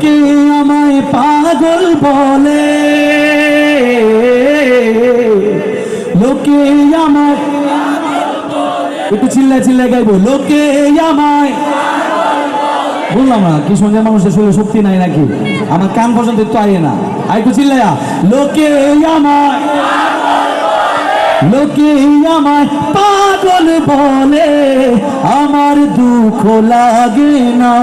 লোকে আমায় পাগল বলে? লোকে আমায় একটু চিল্লা চিল্লা গাইবো। লোকে আমায় বললাম না, কি সঙ্গে মানুষের শরীরে শক্তি নাই নাকি? আমার কান পর্যন্ত একটু আইয়ে না। আর একটু চিল্লাইয়া, লোকে আমায় লোকে আমায় পাগল বলে, আমার দুঃখ লাগে না।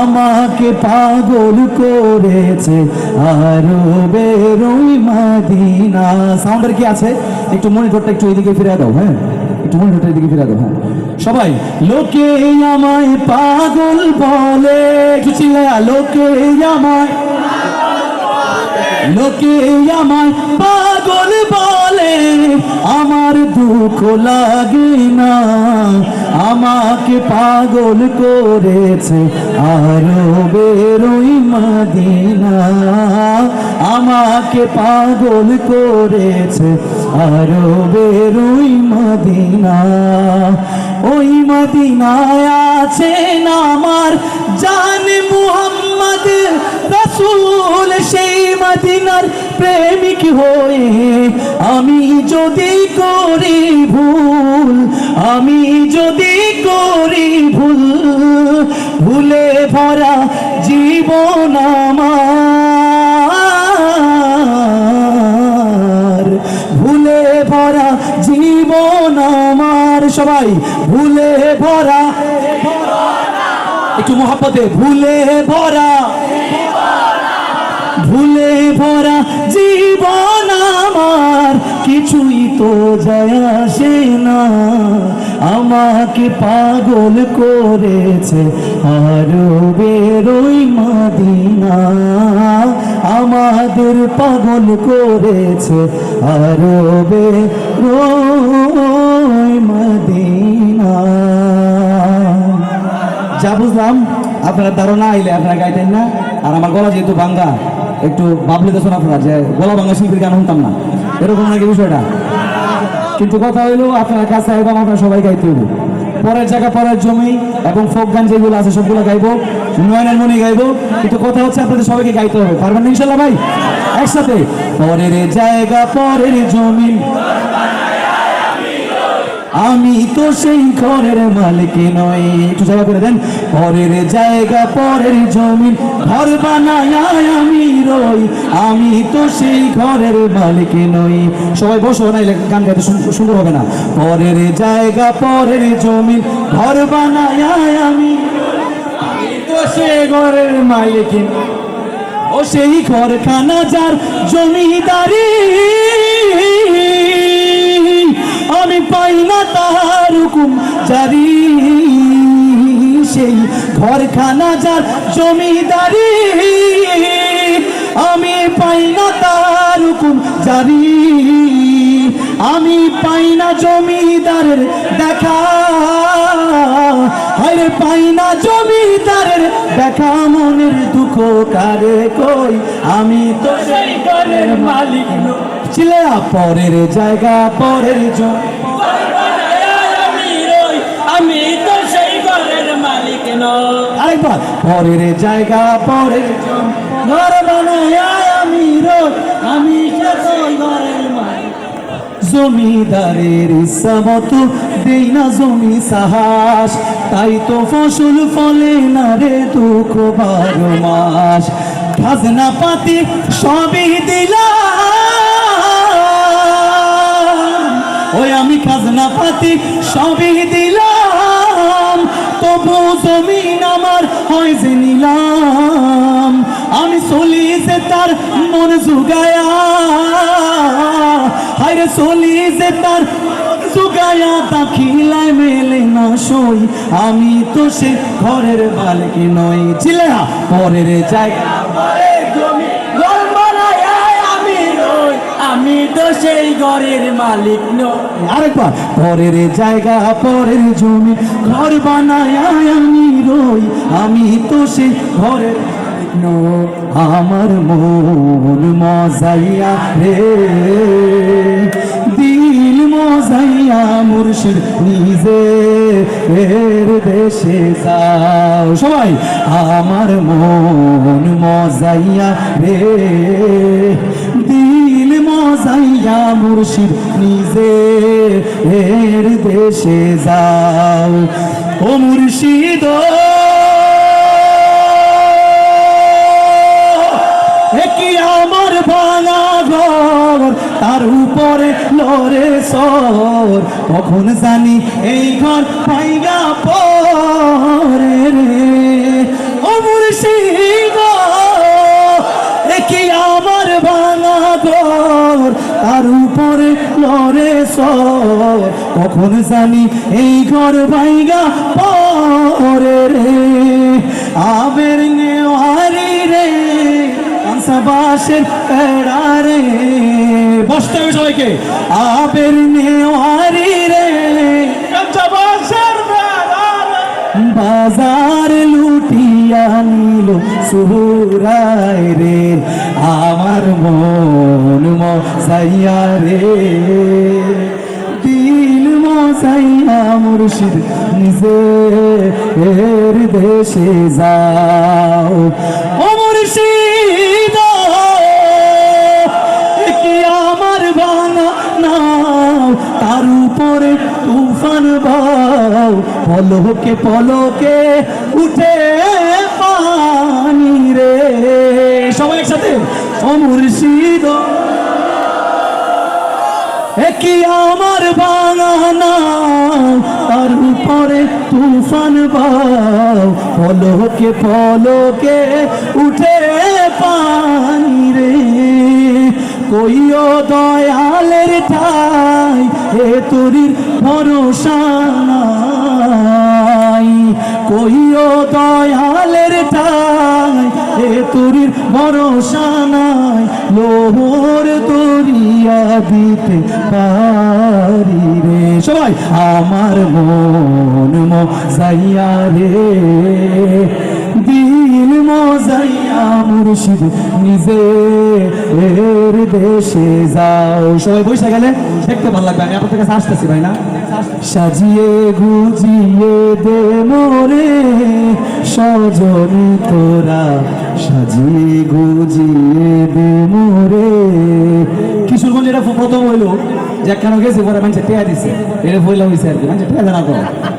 আমাকে পাগল করেছে আরও বেরোই মাদিনা। সাউন্ডের কি আছে? একটু মনিটরটা একটু এদিকে ফিরে দাও হ্যাঁ? একটু মনিটরটা এদিকে ফিরে দাও হ্যাঁ। সবাই, লোকে আমায় পাগল বলে চিল্লায়া, লোকে আমায় লোকে আমায় পাগল বলে, আমার দুঃখ লাগে না। আমাকে পাগল করেছে আরও বেরোই মদিনা। আমাকে পাগল করেছে আরও বেরোই মদিনা। ওই মদিনায় আছেন আমার জান মুহাম্মদ রসুল সেই মদিনার প্রেমিক হয়ে, আমি যদি করি ভুল, আমি যদি করি ভুল, ভুলে ভরা জীবন আমার। ভুলে ভরা জীবন আমার, সবাই ভুলে ভরা। একটু মহাপতে ভুলে ভরা। ভুলে ভরা জীবন আমার, কিছুই তো যায় আসে না। আমাকে পাগল করেছে আরও বেরোই মাদিনা। আমাদের পাগল করেছে আরও বেরোই মদিনা। যা বুঝলাম, আপনার ধারণা আইলে আপনারা গাইতেন না, আর আমার গলা যেহেতু ভাঙ্গা একটু শোনা আপনারা যে গোলা বাংলা শিল্পীর গান শুনতাম না। এরকম নাকি বিষয়টা? কিন্তু কথা হইল, আপনার কাছে এবং আপনারা সবাই গাইতে হইব। পরের জায়গা, পরের জমি এবং ফোক গান যেগুলো আছে, সবগুলো গাইবো। নয়নের মনি গাইবো। কিন্তু কথা হচ্ছে, আপনাদের সবাইকে গাইতে হবে। পারবেন ইনশাল্লাহ ভাই? একসাথে। পরের জায়গা, পরের জমিন আমি তো সেই ঘরের মালিক নই। একটু জায়গা করে দেন। পরের জায়গা, পরের জমিন, ঘর বানায় আমি রই। আমি তো সেই ঘরের মালিক নই। সবাই বসো না গান গাইতে সুন্দর হবে না। পরের জায়গা, পরের জমিন, ঘর বানায় আমি তো সেই ঘরের মালিক। ও সেই ঘরখানা যার জমিদারি। হুকুম জারি। সেই ঘরখানা যার জমিদারি, আমি পাই না তার হুকুম জারি। আমি পাই না জমিদারের দেখা। আরে পাই না জমিদারের দেখা। মনের দুঃখ কারে কই? আমি তো সেই ঘরের মালিক ছিলে পরের জায়গা, পরের জমি আমি রই আমি তো সেই ঘরের মালিক নই পরের জায়গা, পরের ঘর বানায় আমি আমি জমিদারের ইচ্ছা দেই না জমি সাহাস। তাই তো ফসল ফলে না রে দুঃখ বারো মাস। খাজনা পাতি সবই দিলাম। ওই আমি খাজনা পাতি সবই দিলাম। তবু জমিন আমার হয় যে নিলাম। আমি চলি যে তার মন জুগায়া। হায়রে চলি যে তার জুগায়া, দাখিলায় মেলে না সই। আমি তো সে ঘরের বালকি নই। ছিলে পরের জায়গা। আমি তো সেই ঘরের মালিক নই। আরেকবার পরের জায়গা, পরের জমি, ঘর বানায় আমি রই। আমি তো সে ঘরের আমার মন মজাইয়া রে। দিল মজাইয়া মুর্শিদ এর দেশে যাও। সবাই, আমার মন মজাইয়া রে। মজাইয়া মুর্শিদ নিজে এর দেশে যাও। ও মুর্শিদ! কি আমার ভাঙা তার উপরে লরে সর। কখন জানি এই ঘর ভাইগা পরে রে। ও মুর্শিদ! আমার ভাঙা ঘর, তার উপরে লরে সর। কখন জানি এই ঘর ভাইগা পরে রে। আবের নেওয়ারি রে বাসের পেড়ারে বসতে হবে সবাইকে। আবের নেওয়ারি রে। বাজার লুটিয়া নিল সুরায় রে। আমার মন মজাইয়া রে। দিল মজাইয়া মুর্শিদ, নিজে এর দেশে যাও। ও মুর্শিদ কি আমার ভাঙা নাও, তার উপরে তুফান বাও। পলকে পলকে উঠে পানি রে। সবাই একসাথে? কি আমার বাগানা, তার উপরে তুফান বাও। পলকে পলকে উঠে পানি রে। কইও দয়ালের ঠাই, এ তোরির ভরসা কইও দয়ালের ঠাই এ তোরির নাই, লোহর তরিয়া দিতে পারি রে। সবাই, আমার মন সাইয়া রে। দিল মজাইয়া মুর্শিদ নিজে এর দেশে যাও। সবাই বসে গেলে দেখতে ভালো লাগবে। আমি আপনাদের কাছে আসতেছি ভাই, না? সাজিয়ে গুজিয়ে দে মোরে সজনী তোরা সাজিয়ে গুজিয়ে দে মোরে কিশোরগঞ্জ এটা প্রথম হইল। যে কেন গেছে, পরে মানুষে টেয়া দিছে। এটা বইলা হয়েছে আর কি। মানুষে টেয়া জানা তো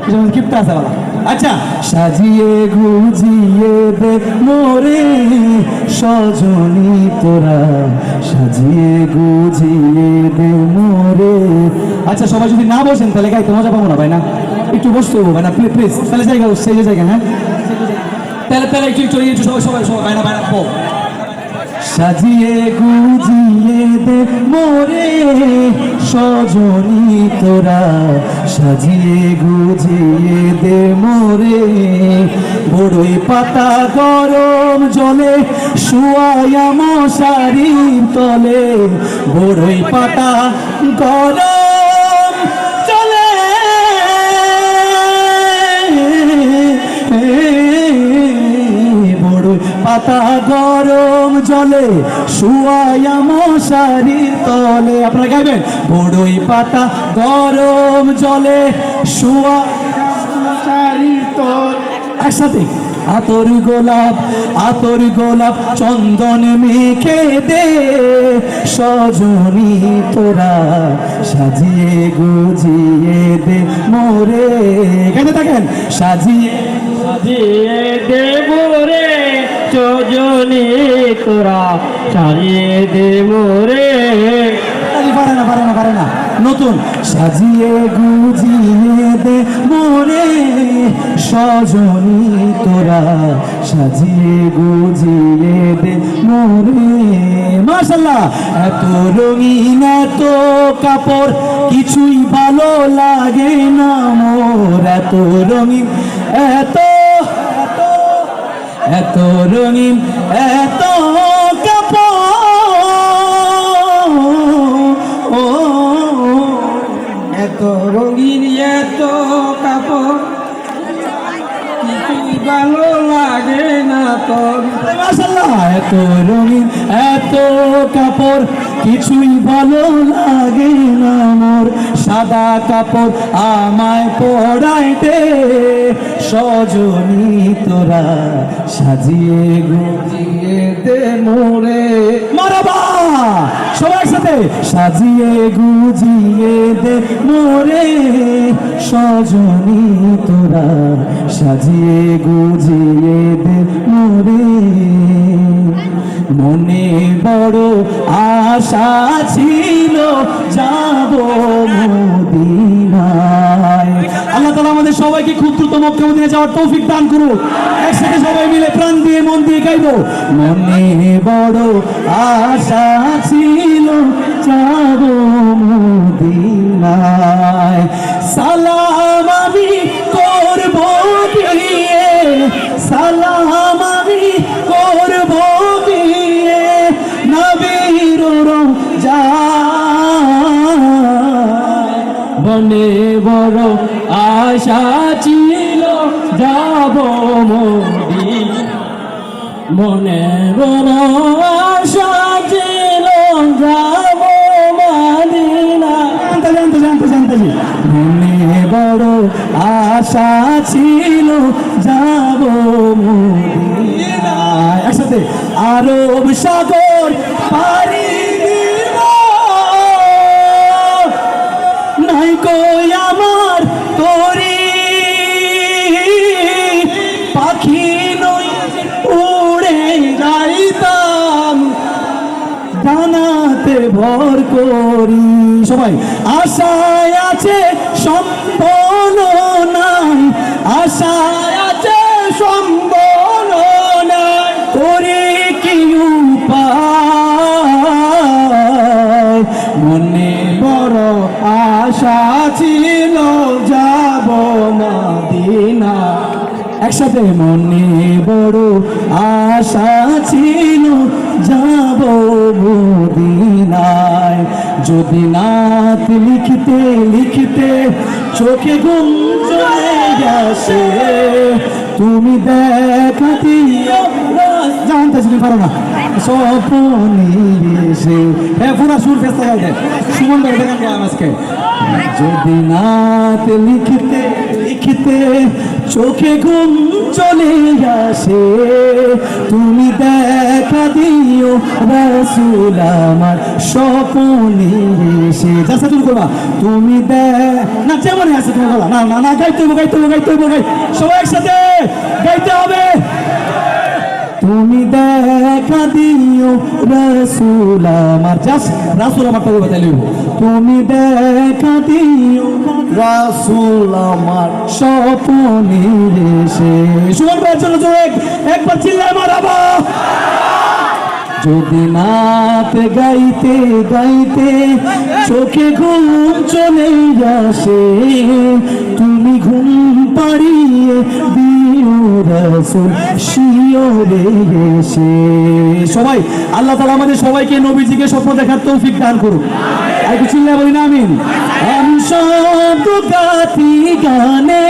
কিশোরগঞ্জ কিপ্তা আছে বলা আচ্ছা। সাজিয়ে গুজিয়ে দে মোরে সজনী তোরা। সাজিয়ে গুজিয়ে দে মোরে। আচ্ছা সবাই যদি না বসেন, তাহলে গাইতে মজা পাবো না, ভাই, না? একটু বসতে হব ভাই না? প্লিজ প্লিজ, তাহলে জায়গা সেই জায়গা হ্যাঁ? তাহলে তাহলে একটু একটু সবাই সবাই সবাই না বাইনা বল। সাজিয়ে গুজিয়ে দে মোরে সজনি তোরা। সাজিয়ে গুজিয়ে দে মোরে। বড়ই পাতা গরম জলে শুয়ায়া মশারির তলে। বড়ই পাতা গরম পাতা গরম জলে শুয়ায়া মশারির তলে। আপনারা গাইবেন, বড়ই পাতা গরম জলে শুয়া মশারির তলে। একসাথে, আতর গোলাপ আতর গোলাপ চন্দন মেখে দে। সজনী তোরা সাজিয়ে গুজিয়ে দে মোরে। কেন থাকেন, সাজিয়ে সাজিয়ে দেব রে চজনি তোরা সাজিয়ে রে পারে না পারে না পারে না। নতুন। সাজিয়ে গুজিয়ে দে মোরে সজনী তোরা সাজিয়ে গুজিয়ে দে মোরে মাশাল্লাহ এত রঙিন, এত কাপড়, কিছুই ভালো লাগে না মোর। এত রঙিন, এত এত রঙিন এত কাপড় এত ভালো লাগে না তোর। এত রঙিন, এত কাপড়, কিছুই ভালো লাগে না মোর। সাদা কাপড় আমায় পড়াইতে সজনী তোরা সাজিয়ে গুজিয়ে মোরে। সবার সাথে সাজিয়ে গুজিয়ে দে মোরে। সজনী তোরা সাজিয়ে গুজিয়ে দে মোরে। মনে বড় আশা ছিল, যাব মোদিনা তালা আমাদের সবাইকে খুব দ্রুত মক্কা যাওয়ার তৌফিক দান করুক একসাথে সবাই মিলে প্রাণ দিয়ে মন দিয়ে গাইবো। মনে বড় আশা ছিল, যাব মদিনায়। সালাম আমি করব গিয়ে, সালাম আমি করব গিয়ে, নবীর যা বনে বড় আশা ছিল যাব মনে বড় আশা ছিল যাব মাদিনা। জানতে জানতে জানতে মনে বড় আশা ছিল যাব মদিনায়। একসাথে আরব সাগর পারি ডানাতে ভর করি। সবাই আশায় আছে সম্পন্ন নাই। আশায় আছে সম্বল একসাথে মনে বড় আশা ছিল, যাব মদিনায়। যদি নাত লিখতে লিখতে চোখে ঘুম চলে আসে তুমি দেখা দিও জানতে তুমি পারো না। হ্যাঁ পুরা সুর যদি নাত লিখতে লিখতে চোখে ঘুম চলে আসে। তুমি দেখা দিও রসুল আমার স্বপনে এসে। যাচ্ছে তুমি করবা, তুমি দেখ না যেমন আছে তোমার গলা না না না, গাইতে গাইতে গাইতে গাই সবাই একসাথে গাইতে হবে। তুমি দেখা দিও রসুল আমার। জাস্ট রাসুল আমার কথা বাতাই তুমি দেখা দিও রাসুল আমার স্বপনে এসে। সুমন ভাইয়ের জন্য একবার চিল্লায় মারাবা। যদি নাত গাইতে গাইতে চোখে ঘুম চলে আসে, তুমি ঘুম পাড়িয়ে দিও সবাই, আল্লাহ তালা আমাদের সবাইকে নবীজিকে স্বপ্ন দেখার তৌফিক দান করুক। আর কিছু চিল্লা বলি না আমি গানে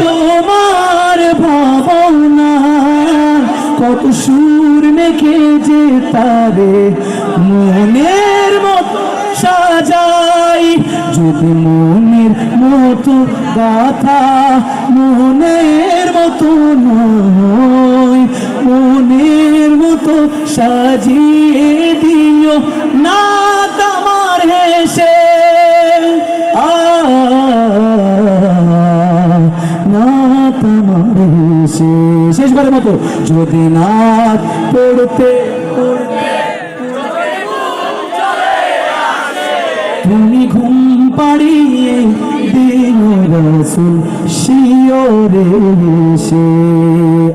তোমার ভাবনা। কত সুর মেখে যে তারে মনের মতো সাজাই। যদি মনের মতো গাথা, মনের মতো নয়, মনের মতো সাজিয়ে দিও না তোমার হেসে। আ না তোমার হেসে। শেষবারের মতো। যদি না পড়তে তুমি ঘুম পাড়িয়ে দিন রসুল শিওরে